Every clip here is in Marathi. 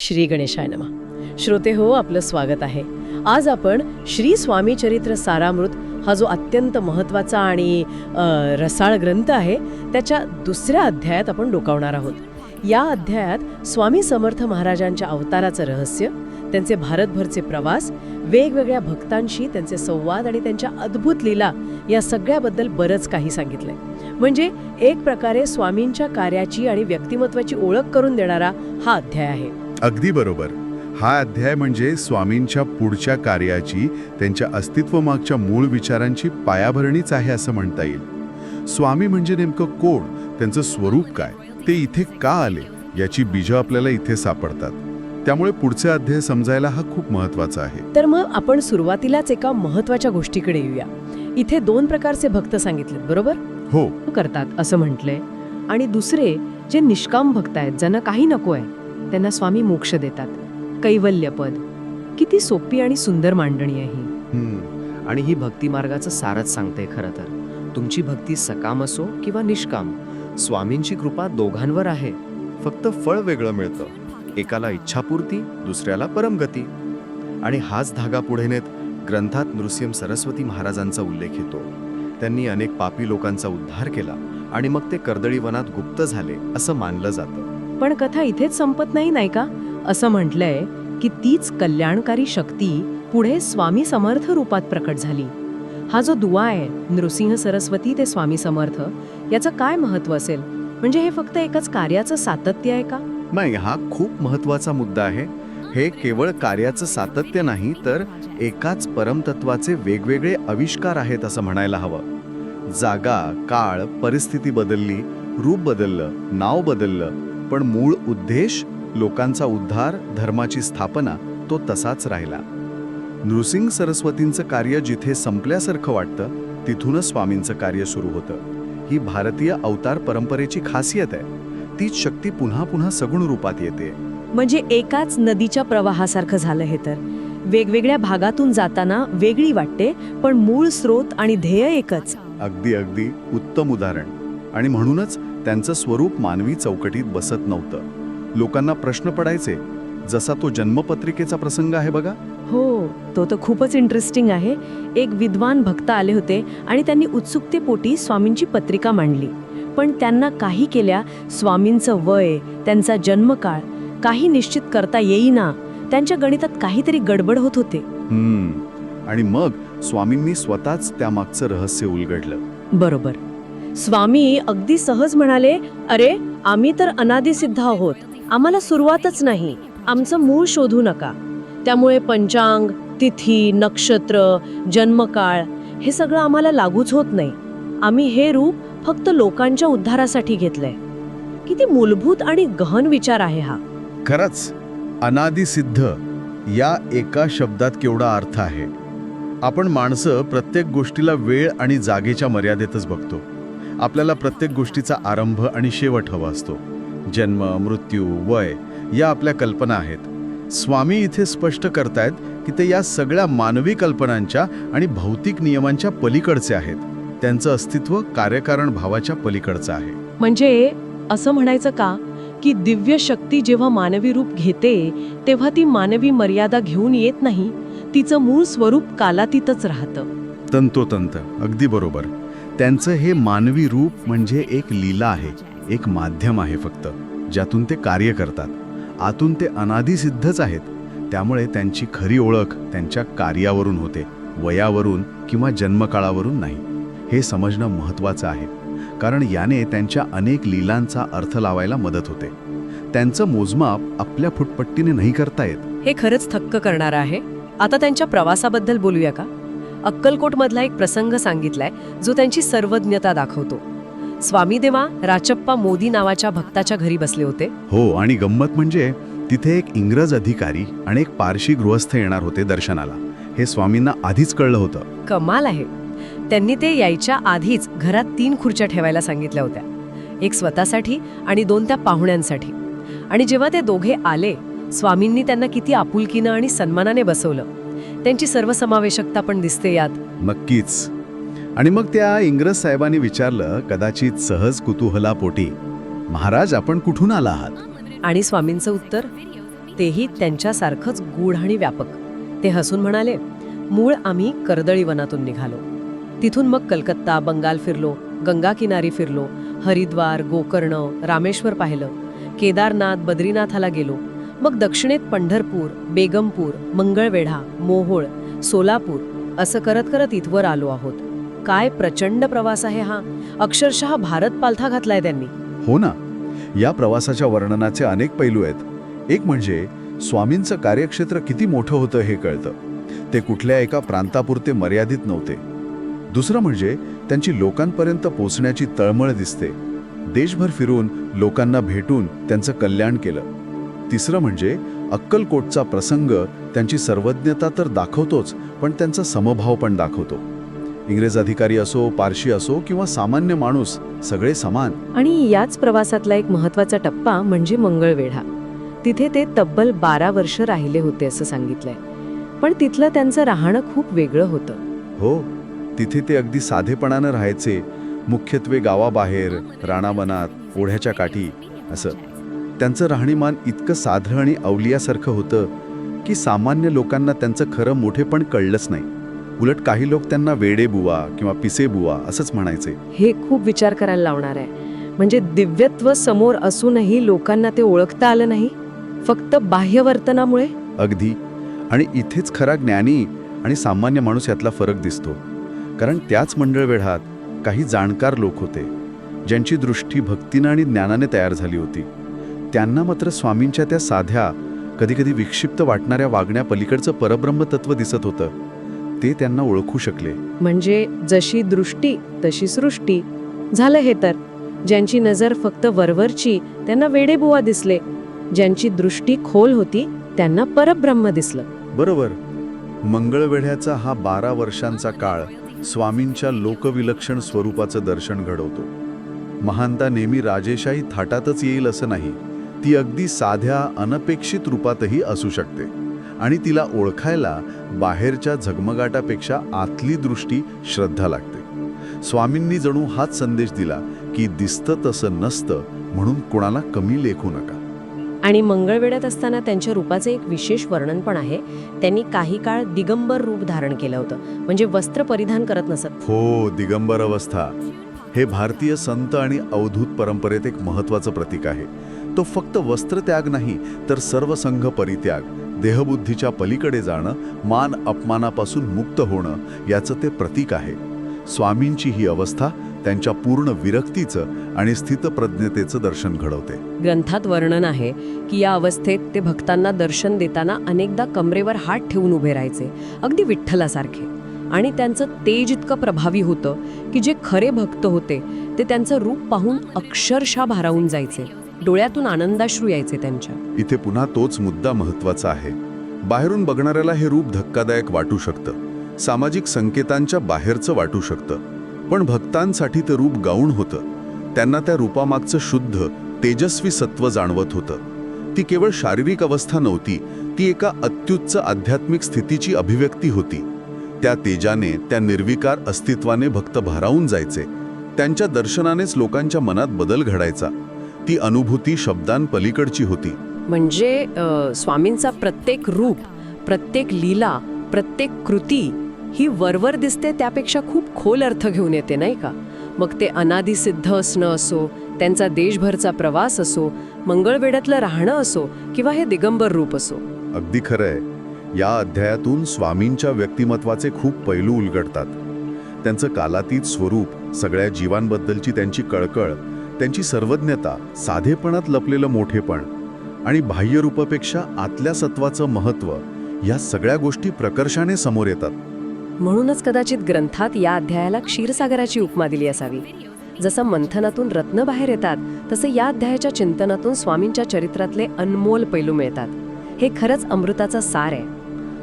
श्री गणेशाय नमा. श्रोते हो आपलं स्वागत आहे. आज आपण श्री स्वामी चरित्र सारामृत हा जो अत्यंत महत्त्वाचा आणि रसाळ ग्रंथ आहे त्याच्या दुसऱ्या अध्यायात आपण डोकावणार आहोत. या अध्यायात स्वामी समर्थ महाराजांच्या अवताराचं रहस्य त्यांचे भारतभरचे प्रवास वेगवेगळ्या भक्तांशी त्यांचे संवाद आणि त्यांच्या अद्भुत लीला या सगळ्याबद्दल बरंच काही सांगितलंय. म्हणजे एक प्रकारे स्वामींच्या कार्याची आणि व्यक्तिमत्वाची ओळख करून देणारा हा अध्याय आहे. अगदी बरोबर. हा अध्याय म्हणजे स्वामींच्या पुढच्या कार्याची त्यांच्या अस्तित्वमागच्या मूळ विचारांची पायाभरणीच आहे असं म्हणता येईल. स्वामी म्हणजे नेमकं कोण? त्यांचं स्वरूप काय? ते इथे का आले? याची बीजं आपल्याला इथे सापडतात. त्यामुळे पुढचे अध्याय समजायला हा खूप महत्त्वाचा आहे. तर मग आपण सुरुवातीलाच एका महत्त्वाच्या गोष्टीकडे येऊया. इथे दोन प्रकारचे भक्त सांगितलेत बरोबर? हो. करतात असं म्हटलंय. आणि दुसरे जे निष्काम भक्त आहेत ज्यांना काही नको आहे त्यांना स्वामी मोक्ष देतात. कैवल्यपद. किती सोपी आणि सुंदर मांडणी आहे ही. आणि ही भक्ती मार्गाचं सारच सांगते खरं तर. तुमची भक्ती सकाम असो किंवा निष्काम स्वामींची कृपा दोघांवर आहे. फक्त फळ वेगळं मिळतं. एकाला इच्छापूर्ती दुसऱ्याला परमगती. आणि हाच धागा पुढे नेत ग्रंथात नृसिंह सरस्वती महाराजांचा उल्लेख येतो. त्यांनी अनेक पापी लोकांचा उद्धार केला आणि मग ते कर्दळीवनात गुप्त झाले असं मानलं जातं. पण कथा इथेच संपत नाही नाही का? असं म्हटलंय की तीच कल्याणकारी शक्ती पुढे स्वामी समर्थ रूपात प्रकट झाली. हा जो दुवा आहे नृसिंह सरस्वती ते स्वामी समर्थ याचं काय महत्त्व असेल? म्हणजे हे फक्त एकाच कार्याचं सातत्य आहे का? नाही हा खूप महत्त्वाचा मुद्दा आहे. हे केवळ कार्याचं सातत्य नाही तर एकाच परमतत्वाचे वेगवेगळे आविष्कार आहेत असं म्हणायला हवं. जागा काळ परिस्थिती बदलली रूप बदललं नाव बदललं पण मूळ उद्देश लोकांचा उद्धार धर्माची स्थापना तो तसाच राहिला. नृसिंग सरस्वतींचं कार्य जिथे संपल्यासारखं वाटतं तिथूनच स्वामींचं कार्य सुरू होतं. ही भारतीय अवतार परंपरेची खासियत आहे. तीच शक्ती पुन्हा पुन्हा सगुण रूपात येते. म्हणजे एकाच नदीच्या प्रवाहासारखं झालं हे तर. वेगवेगळ्या भागातून जाताना वेगळी वाटते पण मूळ स्रोत आणि ध्येय एकच. अगदी अगदी उत्तम उदाहरण. आणि म्हणूनच त्यांचं स्वरूप मानवी चौकटीत बसत नव्हतं. लोकांना प्रश्न पडायचे जसा तो जन्मपत्रिकेचा प्रसंग आहे बघा. हो तो तर खूपच इंटरेस्टिंग आहे. एक विद्वान भक्त आले होते आणि त्यांनी उत्सुकतेपोटी स्वामींची पत्रिका मांडली. पण त्यांना काही केल्या स्वामींचं वय त्यांचा जन्मकाळ काही निश्चित करता येईना त्यांच्या गणितात काहीतरी गडबड होत होते. आणि मग स्वामींनी स्वतःच त्यामागचं रहस्य उलगडलं. बरोबर. स्वामी अगदी सहज म्हणाले अरे आम्ही तर अनादिसिद्ध आहोत. आम्हाला सुरुवातच नाही. आमचं मूळ शोधू नका. त्यामुळे पंचांग तिथी नक्षत्र जन्मकाळ हे सगळं आम्हाला लागूच होत नाही. आम्ही हे रूप फक्त लोकांच्या उद्धारासाठी घेतलंय. किती मूलभूत आणि गहन विचार आहे हा. खरंच अनादिसिद्ध या एका शब्दात केवढा अर्थ आहे. आपण माणसं प्रत्येक गोष्टीला वेळ आणि जागेच्या मर्यादेतच बघतो. आपल्याला प्रत्येक गोष्टीचा आरंभ आणि शेवट हवा असतो. जन्म मृत्यू वय या आपल्या कल्पना आहेत. स्वामी इथे स्पष्ट करतायत की ते या सगळ्या मानवी कल्पनांच्या आणि भौतिक नियमांच्या पलीकडचे आहेत. त्यांचं अस्तित्व कार्यकारण भावाच्या पलीकडचं आहे. म्हणजे असं म्हणायचं का? की दिव्य शक्ती जेव्हा मानवी रूप घेते तेव्हा ती मानवी मर्यादा घेऊन येत नाही. तिचं मूळ स्वरूप कालातीतच राहतं. तंतोतंत. अगदी बरोबर. त्यांचं हे मानवी रूप म्हणजे एक लीला आहे एक माध्यम आहे फक्त ज्यातून ते कार्य करतात. आतून ते अनादिसिद्धच आहेत. त्यामुळे त्यांची खरी ओळख त्यांच्या कार्यावरून होते वयावरून किंवा जन्मकाळावरून नाही. हे समजणं महत्त्वाचं आहे कारण याने त्यांच्या अनेक लीलांचा अर्थ लावायला मदत होते. त्यांचं मोजमाप आपल्या फुटपट्टीने नाही करता येत. हे खरंच थक्क करणारं आहे. आता त्यांच्या प्रवासाबद्दल बोलूया का? अक्कलकोटमधला एक प्रसंग सांगितलाय जो त्यांची सर्वज्ञता दाखवतो. स्वामी देवा राचप्पा मोदी नावाच्या भक्ताच्या घरी बसले होते. हो आणि गंमत म्हणजे तिथे एक इंग्रज अधिकारी आणि एक पारशी गृहस्थ येणार होते दर्शनाला. हे स्वामींना आधीच कळलं होतं. कमाल आहे. त्यांनी ते यायच्या आधीच घरात तीन खुर्च्या ठेवायला सांगितल्या होत्या. एक स्वतःसाठी आणि दोन त्या पाहुण्यांसाठी. आणि जेव्हा ते दोघे आले स्वामींनी त्यांना किती आपुलकीनं आणि सन्मानाने बसवलं. त्यांची सर्वसमावेशकता पण दिसते यात. नक्कीच. आणि मग त्या इंग्रज साहेबांनी विचारलं कदाचित सहज कुतूहलापोटी. महाराज आपण कुठून आला आहात? आणि स्वामींचं उत्तर तेही त्यांच्यासारखंच गूढ आणि व्यापक. ते हसून म्हणाले मूळ आम्ही कर्दळी वनातून निघालो. तिथून मग कलकत्ता बंगाल फिरलो गंगा किनारी फिरलो हरिद्वार गोकर्ण रामेश्वर पाहिलं. केदारनाथ बद्रीनाथाला गेलो. मग दक्षिणेत पंढरपूर बेगमपूर मंगळवेढा मोहोळ सोलापूर असं करत करत इथवर आलो आहोत. काय प्रचंड प्रवास आहे हा. अक्षरशः भारत पालथा घातलाय त्यांनी. हो ना. या प्रवासाच्या वर्णनाचे अनेक पैलू आहेत. एक म्हणजे स्वामींचं कार्यक्षेत्र किती मोठं होतं हे कळतं. ते कुठल्या एका प्रांतापुरते मर्यादित नव्हते. दुसरं म्हणजे त्यांची लोकांपर्यंत पोचण्याची तळमळ दिसते. देशभर फिरून लोकांना भेटून त्यांचं कल्याण केलं. तिसरं म्हणजे अक्कलकोटचा प्रसंग त्यांची सर्वज्ञता तर दाखवतोच पण त्यांचा समभाव पण दाखवतो. इंग्रज अधिकारी असो पारशी असो किंवा सामान्य माणूस सगळे समान. आणि याच प्रवासातला एक महत्त्वाचा टप्पा म्हणजे मंगळवेढा. तिथे ते तब्बल बारा वर्ष राहिले होते असं सांगितलंय. पण तिथलं त्यांचं राहणं खूप वेगळं होतं. हो तिथे ते अगदी साधेपणानं राहायचे मुख्यत्वे गावाबाहेर राणावनात ओढ्याच्या काठी असं. त्यांचं राहणीमान इतकं साधं आणि अवलियासारखं होतं की सामान्य लोकांना त्यांचं खरं मोठेपण कळलंच नाही. उलट काही लोक त्यांना वेडे बुवा किंवा पिसे बुवा असंच म्हणायचे. हे खूप विचार करायला लावणार आहे. म्हणजे दिव्यत्व समोर असूनही लोकांना ते ओळखता आलं नाही? फक्त बाह्यवर्तनामुळे अगदी. आणि इथेच खरा ज्ञानी आणि सामान्य माणूस यातला फरक दिसतो. कारण त्याच मंडळवेढात काही जाणकार लोक होते ज्यांची दृष्टी भक्तीनं आणि ज्ञानाने तयार झाली होती. त्यांना मात्र स्वामींच्या त्या साध्या कधीकधी विक्षिप्त वाटणाऱ्या वागण्या पलीकडचं परब्रह्म तत्व दिसत होतं. ते त्यांना ओळखू शकले. म्हणजे जशी दृष्टी तशी सृष्टी. झालं हे तर. ज्यांची नजर फक्त वरवरची त्यांना वेडेबुवा दिसले. ज्यांची दृष्टी खोल होती त्यांना परब्रह्म दिसलं. बरोबर. मंगळवेढ्याचा हा बारा वर्षांचा काळ स्वामींच्या लोकविलक्षण स्वरूपाचं दर्शन घडवतो. महानता नेहमी राजेशाही थाटातच येईल असं नाही. ती अगदी साध्या अनपेक्षित रूपातही असू शकते. आणि तिला ओळखायला बाहेरच्या झगमगाटापेक्षा आतली दृष्टी श्रद्धा लागते. स्वामींनी जणू हाच संदेश दिला की दिसतं तसं नसतं म्हणून कोणाला कमी लेखू नका. आणि मंगळवेढ्यात असताना त्यांच्या रूपाचे एक विशेष वर्णन पण आहे. त्यांनी काही काळ दिगंबर रूप धारण केलं होतं. म्हणजे वस्त्र परिधान करत नसत. हो दिगंबर अवस्था. हे भारतीय संत आणि अवधूत परंपरेत एक महत्वाचं प्रतीक आहे. तो फक्त वस्त्रत्याग नाही तर सर्व संघ परित्याग. देहबुद्धीच्या पलीकडे जाणं मान अपमानापासून मुक्त होणं याचं ते प्रतीक आहे. स्वामींची ही अवस्था त्यांच्या पूर्ण विरक्तीचं आणि स्थितप्रज्ञतेचं दर्शन घडवते. ग्रंथात वर्णन आहे की या अवस्थेत ते भक्तांना दर्शन देताना अनेकदा कमरेवर हात ठेवून उभे राहायचे अगदी विठ्ठलासारखे. आणि त्यांचं तेज इतकं प्रभावी होतं की जे खरे भक्त होते ते त्यांचं रूप पाहून अक्षरशः भारावून जायचे. डोळ्यातून आनंदाश्रू यायचे त्यांच्या. इथे पुन्हा तोच मुद्दा महत्त्वाचा आहे. बाहेरून बघणाऱ्याला हे रूप धक्कादायक वाटू शकतं. सामाजिक संकेतांच्या बाहेरचं वाटू शकतं. पण भक्तांसाठी ते रूप गाऊन होतं. त्यांना त्या रूपामागचं शुद्ध तेजस्वी सत्व जाणवत होतं. ती केवळ शारीरिक अवस्था नव्हती ती एका अत्युच्च आध्यात्मिक स्थितीची अभिव्यक्ती होती. त्या तेजाने त्या निर्विकार अस्तित्वाने भक्त भारावून जायचे. त्यांच्या दर्शनानेच लोकांच्या मनात बदल घडायचा. ती अनुभूती शब्दांपलीकडची होती. म्हणजे स्वामींचा प्रत्येक रूप प्रत्येक लीला प्रत्येक कृती ही वरवर दिसते त्यापेक्षा खूप खोल अर्थ घेऊन येते नाही का? मग ते अनादी सिद्ध असणं असो त्यांचा देशभरचा प्रवास असो मंगळवेढ्यातलं राहणं असो किंवा हे दिगंबर रूप असो. अगदी खरं आहे या अध्यायातून स्वामींच्या व्यक्तिमत्वाचे खूप पैलू उलगडतात. त्यांचं कालातीत स्वरूप सगळ्या जीवांबद्दलची त्यांची कळकळ त्यांची सर्वज्ञता साधेपणात लपलेलं मोठेपण आणि बाह्य रूपापेक्षा आतल्या सत्वाचं महत्त्व या सगळ्या गोष्टी प्रकर्षाने समोर येतात. म्हणूनच कदाचित ग्रंथात या अध्यायाला क्षीरसागराची उपमा दिली असावी. जसं मंथनातून रत्न बाहेर येतात तसं या अध्यायाच्या चिंतनातून स्वामींच्या चरित्रातले अनमोल पैलू मिळतात. हे खरंच अमृताचा सार आहे.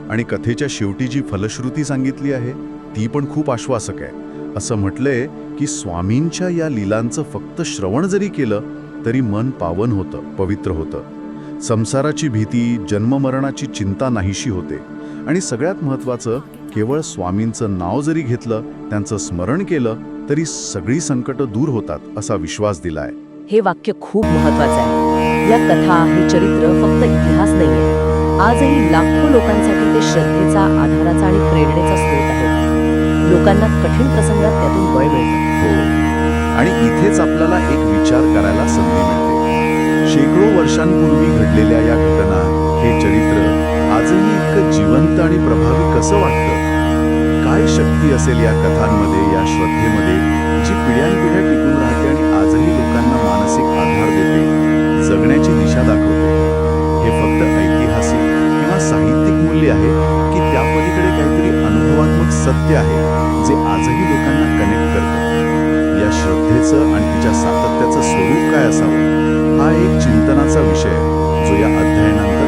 आणि कथेच्या शेवटी जी फलश्रुती सांगितली आहे ती पण खूप आश्वासक आहे. असं म्हटलंय की स्वामींच्या या लीलांचं फक्त श्रवण जरी केलं तरी मन पावन होतं पवित्र होतं. संसाराची भीती जन्ममरणाची चिंता नाहीशी होते. आणि सगळ्यात महत्त्वाचं केवळ स्वामींचं नाव जरी घेतलं त्यांचं स्मरण केलं तरी सगळी संकटं दूर होतात असा विश्वास दिलाय. हे वाक्य खूप महत्वाचं आहे. या कथा हे चरित्र फक्त इतिहास नाहीये. आजही लाखो लोकांसाठी ते श्रद्धेचा आधाराचा आणि प्रेरणेचा स्रोत आहे. लोकांना कठीण प्रसंगात त्यातून बळ मिळतं. हो. आणि इथेच आपल्याला एक विचार करायला संधी मिळते. शेकडो वर्षांपूर्वी घडलेल्या या घटना हे चरित्र आजही इतकं जिवंत आणि प्रभावी कसं वाटतं? काय शक्ती असेल या कथांमध्ये या श्रद्धेमध्ये जी पिढ्यानपिढ्या टिकून राहते आणि आजही लोकांना मानसिक आधार देते जगण्याची दिशा दाखवते? हे फक्त ऐतिहासिक किंवा साहित्यिक मूल्य आहे सत्य आहे जे आजही लोकांना कनेक्ट करतं. या श्रद्धेचं आणि तिच्या सातत्याचं स्वरूप काय असावं? हा एक चिंतनाचा विषय आहे, जो या अध्ययनानंतर